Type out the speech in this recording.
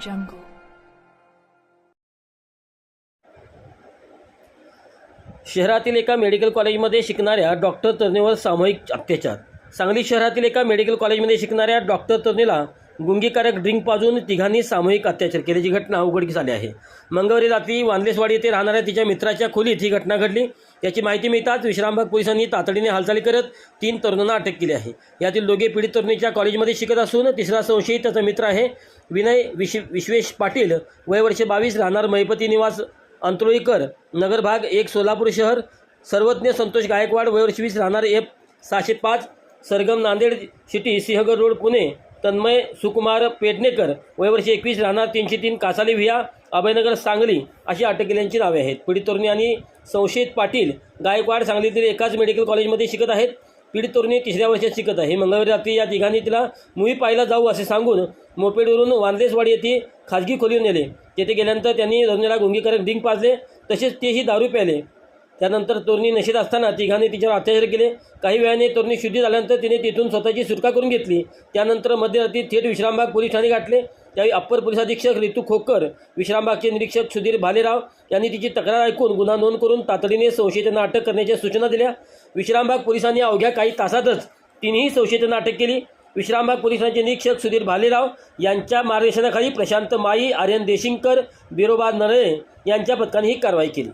jungle. शहरातील एका medical कॉलेजमध्ये शिकणाऱ्या डॉक्टर तरुणीवर सामूहिक अत्याचार सांगली शहरातील एका मेडिकल कॉलेजमध्ये शिकणाऱ्या डॉक्टर तरुणीला गुंगीकारक ड्रिंक पाजून तिघांनी सामूहिक अत्याचार केल्याची घटना उघडकीस आली आहे. मंगळवारी रात्री वांदलेसवाडी येथे राहणाऱ्या तिच्या मित्राच्या खोलीत ही घटना घडली. याची माहिती मिळताच विश्रामबाग पोलिसांनी तातडीने हालचाली करत तीन तरुणांना अटक केली आहे. यातील दोघे पीडित तरुणीच्या कॉलेजमध्ये शिकत असून तिसरा संशयित त्याचा मित्र आहे. विनय विश विश्वेश पाटील वय वर्षे बावीस राहणार महिपती निवास अंतरोळीकर नगर भाग एक सोलापूर शहर सर्वज्ञ संतोष गायकवाड वयवर्षी वीस राहणार एफ सहाशे पाच सरगम नांदेड सिटी सिंहगड रोड पुणे. तन्मय सुकुमार पेडणेकर वयवर्षी एकवीस राहणार तीनशे तीन कासाली व्हिया अभयनगर सांगली अशी अटक केल्यांची नावे आहेत. पीडित तरुणी आणि संशयित पाटील गायकवाड सांगलीतील एकाच मेडिकल कॉलेजमध्ये शिकत आहेत. पीडित तरुणी तिसऱ्या वर्षात शिकत आहे. मंगळवारी रात्री या तिघांनी तिला मूवी पाहायला जाऊ असे सांगून मोपेडवरून वांदेसवाडी येथे खाजगी खोलीवर नेले. तेथे गेल्यानंतर त्यांनी तरुणीला गुंगीकारक डिंग पाजले. तसेच तेही दारू प्याले त्यानंतर तोरणी नशेत असताना तिघांनी तिच्यावर अत्याचार केले. काही वेळाने तोरणी शुद्धी झाल्यानंतर तिने तिथून स्वतःची सुटका करून घेतली. त्यानंतर मध्यरात्री थेट विश्रामबाग पोलीस ठाणे गाठले. त्यावेळी अप्पर पोलीस अधीक्षक रितू खोकर विश्रामबागचे निरीक्षक सुधीर भालेराव यांनी तिची तक्रार ऐकून गुन्हा नोंद करून तातडीने संशयितांना अटक करण्याच्या सूचना दिल्या. विश्रामबाग पोलिसांनी अवघ्या काही तासातच तिन्ही संशयितांना अटक केली. विश्रामबाग पोलिसांचे निरीक्षक सुधीर भालेराव यांच्या मार्गदर्शनाखाली प्रशांत माई आर्यन देशिंगकर बिरोबा नरळे यांच्या पथकाने ही कारवाई केली.